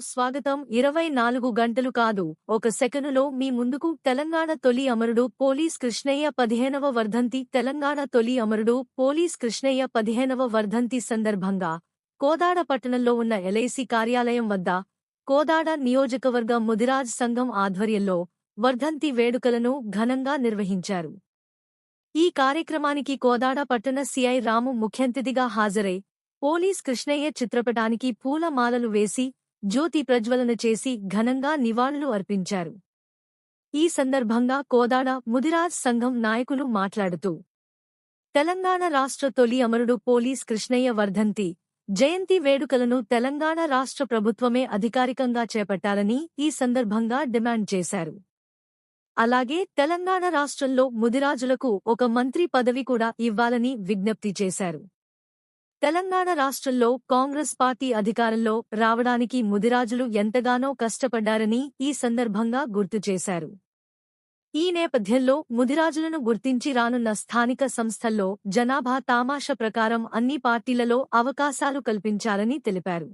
స్వాగతం. ఇరవై నాలుగు గంటలు కాదు. ఒక సెకనులో మీ ముందుకు తెలంగాణ తొలి అమరుడు పోలీస్ కృష్ణయ్య పదిహేనవ వర్ధంతి. తెలంగాణ తొలి అమరుడు పోలీస్ కృష్ణయ్య పదిహేనవ వర్ధంతి సందర్భంగా కోదాడ పట్టణంలో ఉన్న ఎల్ఐసి కార్యాలయం వద్ద కోదాడ నియోజకవర్గ ముదిరాజ్ సంఘం ఆధ్వర్యంలో వర్ధంతి వేడుకలను ఘనంగా నిర్వహించారు. ఈ కార్యక్రమానికి కోదాడ పట్టణ సిఐ రాము ముఖ్యంతిథిగా హాజరై పోలీస్ కృష్ణయ్య చిత్రపటానికి పూలమాలలు వేసి జ్యోతి ప్రజ్వలన చేసి ఘనంగా నివాళులు అర్పించారు. ఈ సందర్భంగా కోదాడ ముదిరాజ్ సంఘం నాయకులు మాట్లాడుతూ తెలంగాణ రాష్ట్ర తొలి అమరుడు పోలీస్ కృష్ణయ్య వర్ధంతి జయంతి వేడుకలను తెలంగాణ రాష్ట్ర ప్రభుత్వమే అధికారికంగా చేపట్టాలని ఈ సందర్భంగా డిమాండ్ చేశారు. అలాగే తెలంగాణ రాష్ట్రంలో ముదిరాజులకు ఒక మంత్రి పదవి కూడా ఇవ్వాలని విజ్ఞప్తి చేశారు. తెలంగాణ రాష్ట్రంలో కాంగ్రెస్ పార్టీ అధికారంలో రావడానికి ముదిరాజులు ఎంతగానో కష్టపడ్డారని ఈ సందర్భంగా గుర్తు చేశారు. ఈ నేపథ్యంలో ముదిరాజులను గుర్తించి రానున్న స్థానిక సంస్థల్లో జనాభా తామాష ప్రకారం అన్ని పార్టీలలో అవకాశాలు కల్పించాలని తెలిపారు.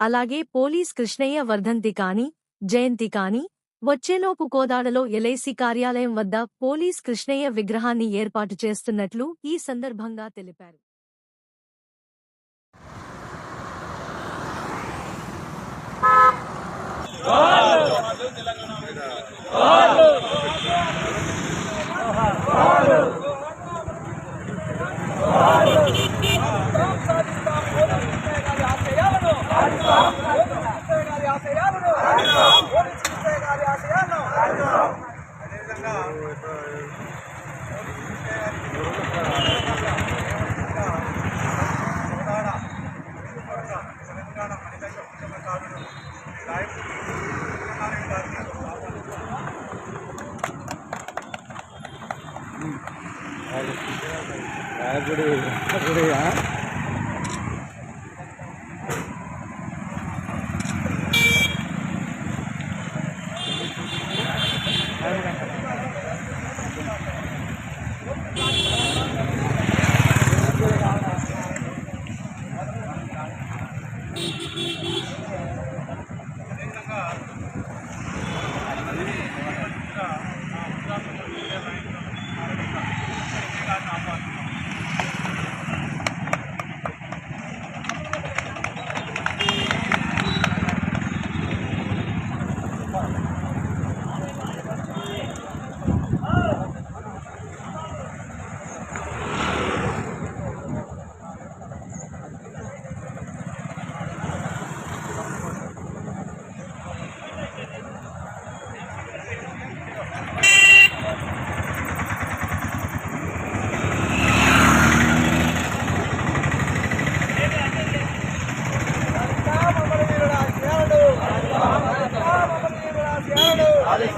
అలాగే పోలీస్ కృష్ణయ్య వర్ధంతి కాని జయంతి కాని వచ్చేలోపు కోదాడలో ఎల్ఐసి కార్యాలయం వద్ద పోలీస్ కృష్ణయ్య విగ్రహాన్ని ఏర్పాటు చేస్తున్నట్లు ఈ సందర్భంగా తెలిపారు. తెలంగాణ அப்படி அப்படியா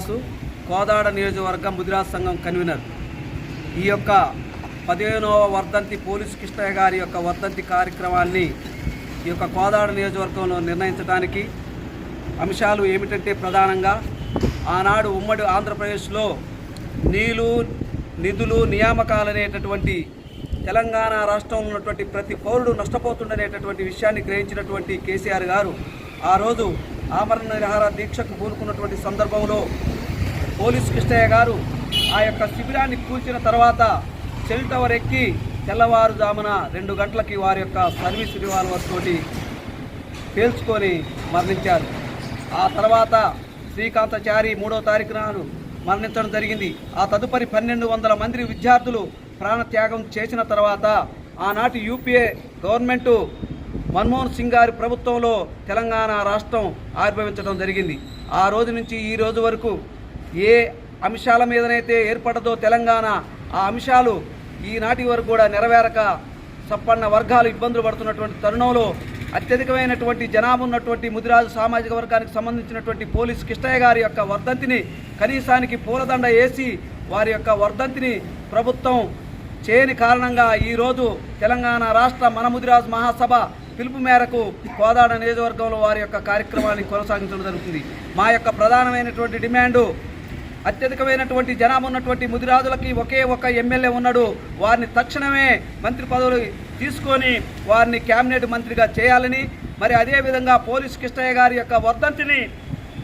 శ్రీనివాసు కోదాడ నియోజకవర్గం ముదిరాజ్ సంఘం కన్వీనర్. ఈ యొక్క పదిహేనవ వర్ధంతి పోలీస్ కృష్ణయ్య గారి యొక్క వర్ధంతి కార్యక్రమాన్ని ఈ యొక్క కోదాడ నియోజకవర్గంలో నిర్ణయించడానికి అంశాలు ఏమిటంటే ప్రధానంగా ఆనాడు ఉమ్మడి ఆంధ్రప్రదేశ్లో నీళ్ళు నిధులు నియామకాలు అనేటటువంటి తెలంగాణ రాష్ట్రంలో ఉన్నటువంటి ప్రతి పౌరుడు నష్టపోతుండనేటటువంటి విషయాన్ని గ్రహించినటువంటి కేసీఆర్ గారు ఆ రోజు ఆమరణ నిరహార దీక్షకు పూనుకున్నటువంటి సందర్భంలో పోలీస్ కృష్ణయ్య గారు ఆ యొక్క శిబిరాన్ని కూల్చిన తర్వాత సెల్ టవర్ ఎక్కి తెల్లవారుజామున రెండు గంటలకి వారి యొక్క సర్వీస్ రివాల్వర్ తోటి పేల్చుకొని మరణించారు. ఆ తర్వాత శ్రీకాంతచారి మూడో తారీఖు నాడు మరణించడం జరిగింది. ఆ తదుపరి పన్నెండు వందల మంది విద్యార్థులు ప్రాణత్యాగం చేసిన తర్వాత ఆనాటి యూపీఏ గవర్నమెంటు మన్మోహన్ సింగ్ గారి ప్రభుత్వంలో తెలంగాణ రాష్ట్రం ఆవిర్భవించడం జరిగింది. ఆ రోజు నుంచి ఈ రోజు వరకు ఏ అంశాల మీదనైతే ఏర్పడదో తెలంగాణ ఆ అంశాలు ఈనాటి వరకు కూడా నెరవేరక సప్పన్న వర్గాలు ఇబ్బందులు పడుతున్నటువంటి తరుణంలో అత్యధికమైనటువంటి జనాభా ఉన్నటువంటి ముదిరాజు సామాజిక వర్గానికి సంబంధించినటువంటి పోలీస్ కిష్టయ్య గారి యొక్క వర్ధంతిని కనీసానికి పూలదండ వేసి వారి యొక్క వర్ధంతిని ప్రభుత్వం చేయని కారణంగా ఈరోజు తెలంగాణ రాష్ట్ర మన ముదిరాజు మహాసభ పిలుపు మేరకు కోదాడ నియోజకవర్గంలో వారి యొక్క కార్యక్రమాన్ని కొనసాగించడం జరుగుతుంది. మా యొక్క ప్రధానమైనటువంటి డిమాండు అత్యధికమైనటువంటి జనాభా ఉన్నటువంటి ముదిరాజులకి ఒకే ఒక ఎమ్మెల్యే ఉన్నాడు. వారిని తక్షణమే మంత్రి పదవులు తీసుకొని వారిని క్యాబినెట్ మంత్రిగా చేయాలని మరి అదేవిధంగా పోలీస్ కృష్ణయ్య గారి యొక్క వర్ధంతిని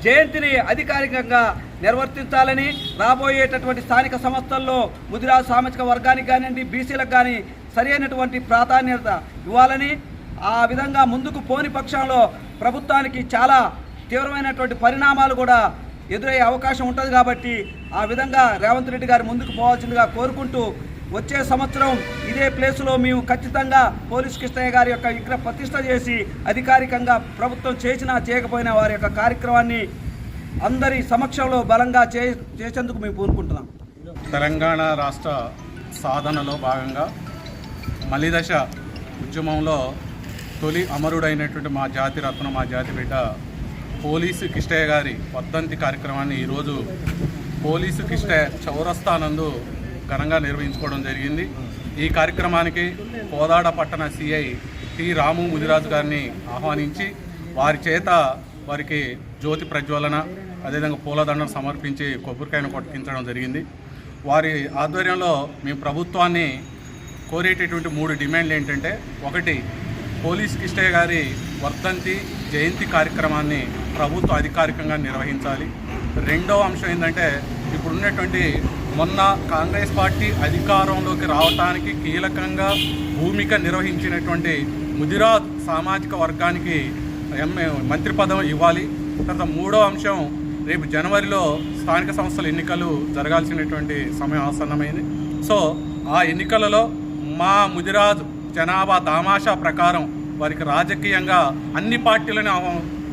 జయంతిని అధికారికంగా నిర్వర్తించాలని రాబోయేటటువంటి స్థానిక సంస్థల్లో ముదిరాజు సామాజిక వర్గానికి కానివ్వండి బీసీలకు కానీ సరైనటువంటి ప్రాధాన్యత ఇవ్వాలని ఆ విధంగా ముందుకు పోని పక్షంలో ప్రభుత్వానికి చాలా తీవ్రమైనటువంటి పరిణామాలు కూడా ఎదురయ్యే అవకాశం ఉంటుంది కాబట్టి ఆ విధంగా రేవంత్ రెడ్డి గారు ముందుకు పోవాల్సిందిగా కోరుకుంటూ వచ్చే సంవత్సరం ఇదే ప్లేసులో మేము ఖచ్చితంగా పోలీస్ కృష్ణయ్య గారి యొక్క విగ్రహ ప్రతిష్ట చేసి అధికారికంగా ప్రభుత్వం చేసినా చేయకపోయినా వారి యొక్క కార్యక్రమాన్ని అందరి సమక్షంలో బలంగా చే చేసేందుకు మేము కోరుకుంటున్నాం తెలంగాణ రాష్ట్ర సాధనలో భాగంగా మలిదశ ఉద్యమంలో తొలి అమరుడైనటువంటి మా జాతి రత్నం మా జాతి బిడ్డ పోలీసు కిష్టయ్య గారి వర్ధంతి కార్యక్రమాన్ని ఈరోజు పోలీసు కిష్టయ్య చౌరస్థానందు ఘనంగా నిర్వహించుకోవడం జరిగింది. ఈ కార్యక్రమానికి కోదాడ పట్టణ సిఐ టి రాము ముదిరాజు గారిని ఆహ్వానించి వారి చేత వారికి జ్యోతి ప్రజ్వలన అదేవిధంగా పూలదండను సమర్పించి కొబ్బరికాయను కొట్టించడం జరిగింది. వారి ఆధ్వర్యంలో మేము ప్రభుత్వాన్ని కోరేటటువంటి మూడు డిమాండ్లు ఏంటంటే ఒకటి పోలీస్ కిష్టయ్య గారి వర్ధంతి జయంతి కార్యక్రమాన్ని ప్రభుత్వం అధికారికంగా నిర్వహించాలి. రెండవ అంశం ఏంటంటే ఇప్పుడున్నటువంటి మొన్న కాంగ్రెస్ పార్టీ అధికారంలోకి రావటానికి కీలకంగా భూమిక నిర్వహించినటువంటి ముదిరాజ్ సామాజిక వర్గానికి ఎంఏ మంత్రి పదవి ఇవ్వాలి. తర్వాత మూడో అంశం రేపు జనవరిలో స్థానిక సంస్థల ఎన్నికలు జరగాల్సినటువంటి సమయం ఆసన్నమైంది. సో ఆ ఎన్నికలలో మా ముదిరాజ్ జనాభా దామాషా ప్రకారం వారికి రాజకీయంగా అన్ని పార్టీలను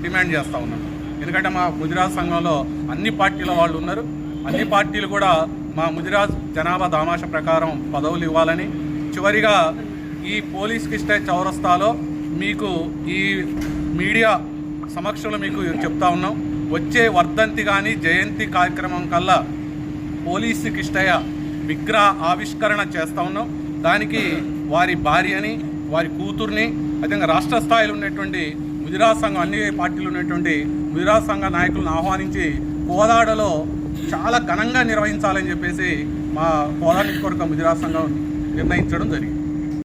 డిమాండ్ చేస్తూ ఉన్నాం ఎందుకంటే మా గుజరాత్ సంఘంలో అన్ని పార్టీల వాళ్ళు ఉన్నారు. అన్ని పార్టీలు కూడా మా ముజిరాజ్ జనాభా దామాష ప్రకారం పదవులు ఇవ్వాలని. చివరిగా ఈ పోలీస్ కిస్టే చౌరస్తాలో మీకు ఈ మీడియా సమక్షంలో మీకు చెప్తా ఉన్నాం. వచ్చే వర్ధంతి కానీ జయంతి కార్యక్రమం కల్లా పోలీసు కిష్టయ్య విగ్రహ ఆవిష్కరణ చేస్తా ఉన్నాం. దానికి వారి భార్యని వారి కూతుర్ని అదేవిధంగా రాష్ట్ర స్థాయిలో ఉన్నటువంటి గుజరాత్ సంఘం అన్ని పార్టీలు ఉన్నటువంటి గుజరాత్ సంఘ నాయకులను ఆహ్వానించి కోదాడలో చాలా ఘనంగా నిర్వహించాలని చెప్పేసి మా కోదాడ నియోజకవర్గ గుజరాత్ సంఘం నిర్ణయించడం జరిగింది.